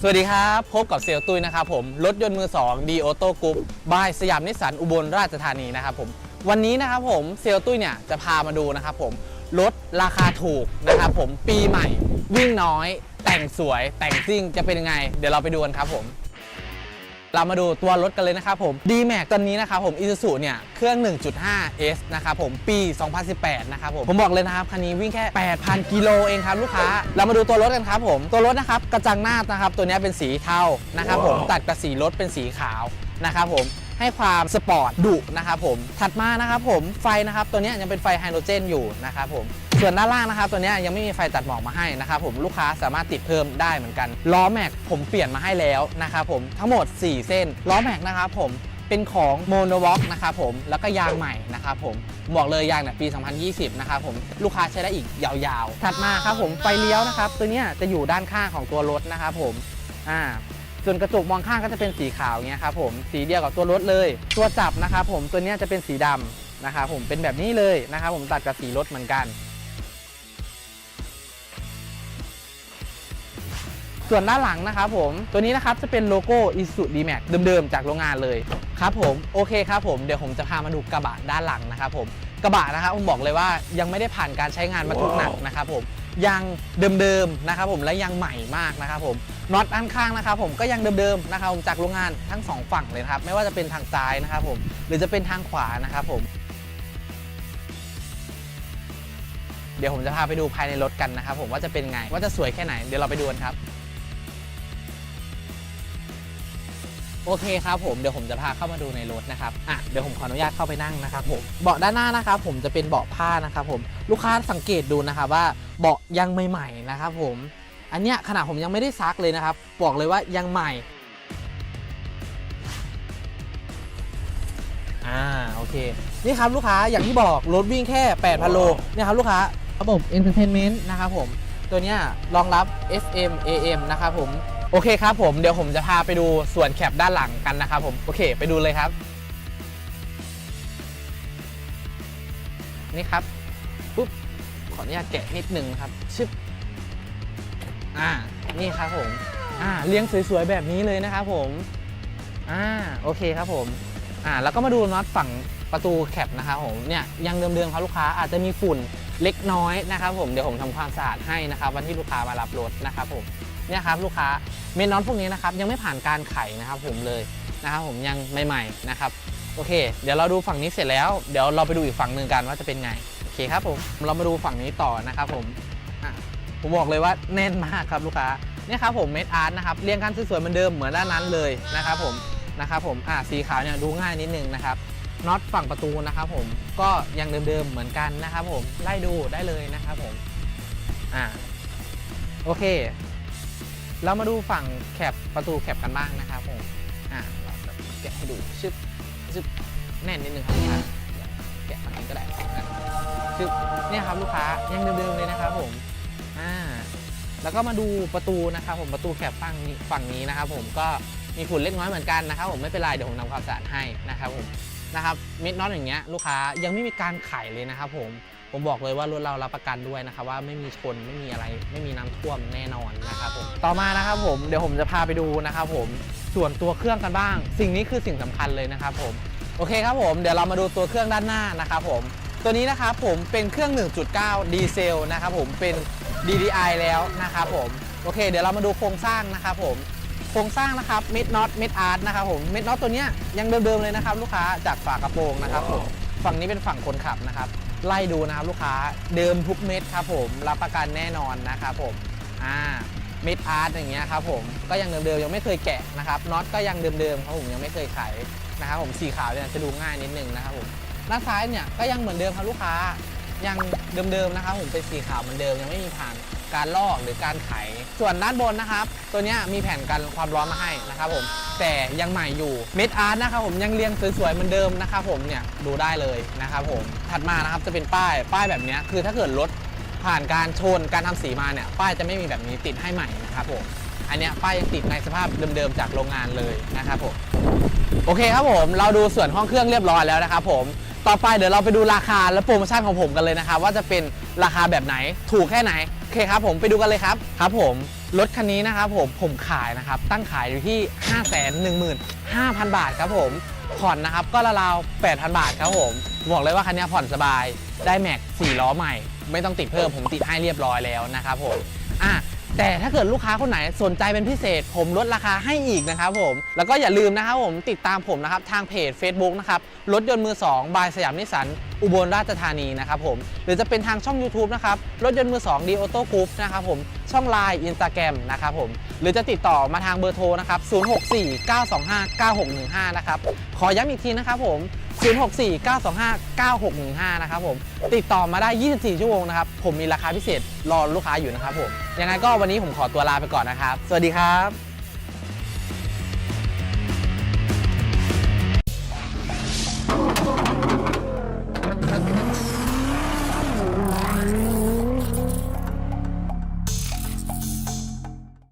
สวัสดีครับ พบกับเซลลตุยนะครับผมรถยนต์มือ2ดีโอโต้กรุ๊ปบายสยามนิสสันอุบลราชธานีนะครับผมวันนี้นะครับผมเซลลตุยเนี่ยจะพามาดูนะครับผมรถราคาถูกนะครับผมปีใหม่วิ่งน้อย แต่งสวยแต่งซิ่งจะเป็นยังไง เดี๋ยวเราไปดูกันครับผม เรามาดูตัวรถกันเลยนะครับผม d m a x ตอนนี้นะครับผม Isuzu เนี่ย เครื่อง 1.5 S นะครับผม ปี 2018 นะครับผม ผมบอกเลยนะครับ คันนี้วิ่งแค่ 8,000 กิโลเองครับลูกค้า เรามาดูตัวรถกันครับผม ตัวรถนะครับ กระจังหน้านะครับ ตัวนี้เป็นสีเทา นะครับผม ตัดกับสีรถเป็นสีขาว นะครับผมให้ความสปอร์ตดุนะครับผม ถัดมานะครับผม ไฟนะครับ ตัวนี้ยังเป็นไฟไฮโดรเจนอยู่นะครับผม ส่วนด้านล่างนะครับตัวนี้ยังไม่มีไฟตัดหมอกมาให้นะครับผมลูกค้าสามารถติดเพิ่มได้เหมือนกันล้อแม็กผมเปลี่ยนมาให้แล้วนะครับผมทั้งหมด 4 เส้นล้อแม็กนะครับผมเป็นของโมโนวอ k นะครับผมแล้วก็ยางใหม่นะครับผมบอกเลยยางเนี่ยปี 2020 นะครับผมลูกค้าใช้ได้อีกยาวๆ ถัดมาครับผมไฟเลี้ยวนะครับตัวนี้จะอยู่ด้านข้างของตัวรถนะครับผมอ่าส่วนกระจกมองข้างก็จะเป็นสีขาวเงี้ยครับผมสีเดียวกับตัวรถเลย ตัวจับนะครับผมตัวนี้จะเป็นสีดำนะครับผมเป็นแบบนี้เลยนะครับผมตัดกับสีรถเหมือนกัน ส่วนด้านหลังนะครับผมตัวนี้นะครับจะเป็นโลโก้ Isuzu D-Max เดิมๆ จากโรงงานเลยครับผมโอเคครับผมเดี๋ยวผมจะพามาดูกระบะด้านหลังนะครับผมกระบะนะครับผมบอกเลยว่ายังไม่ได้ผ่านการใช้งานบรรทุกหนักนะครับผมยังเดิมๆนะครับผมและยังใหม่มากนะครับผมน็อตด้านข้างนะครับผมก็ยังเดิมๆนะครับผมจากโรงงานทั้งสองฝั่งเลยครับไม่ว่าจะเป็นทางซ้ายนะครับผมหรือจะเป็นทางขวานะครับผมเดี๋ยวผมจะพาไปดูภายในรถกันนะครับผมว่าจะเป็นไงว่าจะสวยแค่ไหนเดี๋ยวเราไปดูกันครับ โอเคครับผมเดี๋ยวผมจะพาเข้ามาดูในรถนะครับอะเดี๋ยวผมขออนุญาตเข้าไปนั่งนะครับผมเบาะด้านหน้านะครับผมจะเป็นเบาะผ้านะครับผมลูกค้าสังเกตดูนะครับว่าเบาะยังใหม่ๆนะครับผมอันเนี้ยขนาดผมยังไม่ได้ซักเลยนะครับบอกเลยว่ายังใหม่อ่าโอเคนี่ครับลูกค้าอย่างที่บอกรถวิ่งแค่ 8,000 โลเนี่ยครับลูกค้าระบบ Entertainment นะครับผม ตัวเนี้ยรองรับ FM AM นะครับผม โอเคครับผมเดี๋ยวผมจะพาไปดูส่วนแคปด้านหลังกันนะครับผม โอเค ไปดูเลยครับ นี่ครับปุ๊บขออนุญาตแกะนิดหนึ่งครับ ชึบอ่า นี่ครับผม อ่า เลี้ยงสวยๆ แบบนี้เลยนะครับผม อ่า โอเคครับผม อ่า แล้วก็มาดูน็อตฝั่งประตูแคปนะครับผม เนี่ย ยังเดิมๆครับลูกค้าอาจจะมีฝุ่น เล็กน้อยนะครับผมเดี๋ยวผมทำความสะอาดให้นะครับวันที่ลูกค้ามารับรถนะครับผมเนี่ยครับลูกค้าเมนน็อตพวกนี้นะครับยังไม่ผ่านการไขนะครับผมเลยนะครับผมยังใหม่ๆนะครับโอเค เดี๋ยวเราดูฝั่งนี้เสร็จแล้ว เดี๋ยวเราไปดูอีกฝั่งหนึ่งกันว่าจะเป็นไงโอเคครับผมเรามาดูฝั่งนี้ต่อนะครับผมอะผมบอกเลยว่าแน่นมากครับลูกค้าเนี่ยครับผมเมดอาร์ตนะครับเรียงกันสวยๆเหมือนเดิมเหมือนด้านนั้นเลยนะครับผมนะครับผมอ่าสีขาวเนี่ยดูง่ายนิดนึงนะครับ น็อตฝั่งประตูนะครับผมก็ยังเดิมๆเหมือนกันนะครับผมไล่ดูได้เลยนะครับผมอ่าโอเค เรามาดูฝั่งแคปประตูแคปกันบ้างนะครับผมอ่าเราจะแกะให้ดูชึบชึบแน่นนิดนึงครับลูกค้าแกะฝั่งนี้ก็ได้นะชึบเนี่ยครับลูกค้ายังเดิมๆเลยนะครับผมอ่าแล้วก็มาดูประตูนะครับผมประตูแคปฝั่งนี้ฝั่งนี้นะครับผมก็มีฝุ่นเล็กน้อยเหมือนกันนะครับผมไม่เป็นไรเดี๋ยวผมทำความสะอาดให้นะครับผม นะครับเม็ดน็อตอย่างเงี้ยลูกค้ายังไม่มีการไขเลยนะครับผมผมบอกเลยว่ารถเรารับประกันด้วยนะครับว่าไม่มีชนไม่มีอะไรไม่มีน้ำท่วมแน่นอนนะครับผมต่อมานะครับผมเดี๋ยวผมจะพาไปดูนะครับผมส่วนตัวเครื่องกันบ้าง สิ่งนี้คือสิ่งสำคัญเลยนะครับผมโอเคครับผมเดี๋ยวเรามาดูตัวเครื่องด้านหน้านะครับผมตัวนี้นะครับผมเป็นเครื่อง 1.9 ดีเซลนะครับผมเป็น DDI แล้วนะครับผมโอเค เดี๋ยวเรามาดูโครงสร้างนะครับผม โครงสร้างนะครับเม็ดน็อตเม็ดอาร์ตนะครับผมเม็ดน็อตตัวเนี้ยยังเดิมๆเลยนะครับลูกค้าจากฝากระโปรงนะครับผมฝั่งนี้เป็นฝั่งคนขับนะครับไล่ดูนะครับลูกค้าเดิมทุกเม็ดครับผมรับประกันแน่นอนนะครับผมอ่าเม็ดอาร์ตอย่างเงี้ยครับผมก็ยังเดิมๆยังไม่เคยแกะนะครับน็อตก็ยังเดิมๆครับผมยังไม่เคยไขนะครับผมสีขาวเนี่ยจะดูง่ายนิดนึงนะครับผมด้านซ้ายเนี่ยก็ยังเหมือนเดิมครับลูกค้า ยังเดิมๆนะครับผมเป็นสีขาวเหมือนเดิมยังไม่มีผ่านการลอกหรือการไข ส่วนด้านบนนะครับ ตัวนี้มีแผ่นกันความร้อนมาให้นะครับผมแต่ยังใหม่อยู่เม็ดอาร์ตนะครับผมยังเรียงสวยๆเหมือนเดิมนะครับผมเนี่ยดูได้เลยนะครับผมถัดมานะครับจะเป็นป้ายป้ายแบบนี้คือถ้าเกิดรถผ่านการชนการทำสีมาเนี่ยป้ายจะไม่มีแบบนี้ติดให้ใหม่นะครับผมอันเนี้ยป้ายยังติดในสภาพเดิมๆจากโรงงานเลยนะครับผมโอเคครับผมเราดูส่วนห้องเครื่องเรียบร้อยแล้วนะครับผม ต่อไปเดี๋ยวเราไปดูราคาและโปรโมชั่นของผมกันเลยนะครับว่าจะเป็นราคาแบบไหนถูกแค่ไหนโอเคครับผมไปดูกันเลยครับครับผมรถคันนี้นะครับผมผมขายนะครับตั้งขายอยู่ที่ 5 1 5 0 0 0 บาทครับผมผ่อนนะครับก็ราวๆ8,000 บาทครับผมบอกเลยว่าคันนี้ผ่อนสบายได้แม็ก4ล้อใหม่ ไม่ต้องติดเพิ่มผมติดให้เรียบร้อยแล้วนะครับผมอะ แต่ถ้าเกิดลูกค้าคนไหนสนใจเป็นพิเศษ ผมลดราคาให้อีกนะครับผม แล้วก็อย่าลืมนะครับผมติดตามผมนะครับทางเพจ Facebook นะครับรถยนต์มือ2บายสยามนิสสันอุบลราชธานีนะครับผมหรือจะเป็นทางช่อง YouTube นะครับรถยนต์มือ2ดีออโต้กรุ๊ปนะครับผมช่อง Line Instagram นะครับผมหรือจะติดต่อมาทางเบอร์โทรนะครับ 064-925-9615 นะครับขอย้ำอีกทีนะครับผม 064-925-9615 นะครับผม ติดต่อมาได้ 24 ชั่วโมงนะครับ ผมมีราคาพิเศษรอลูกค้าอยู่นะครับผม ยังไงก็วันนี้ผมขอตัวลาไปก่อนนะครับ สวัสดีครับ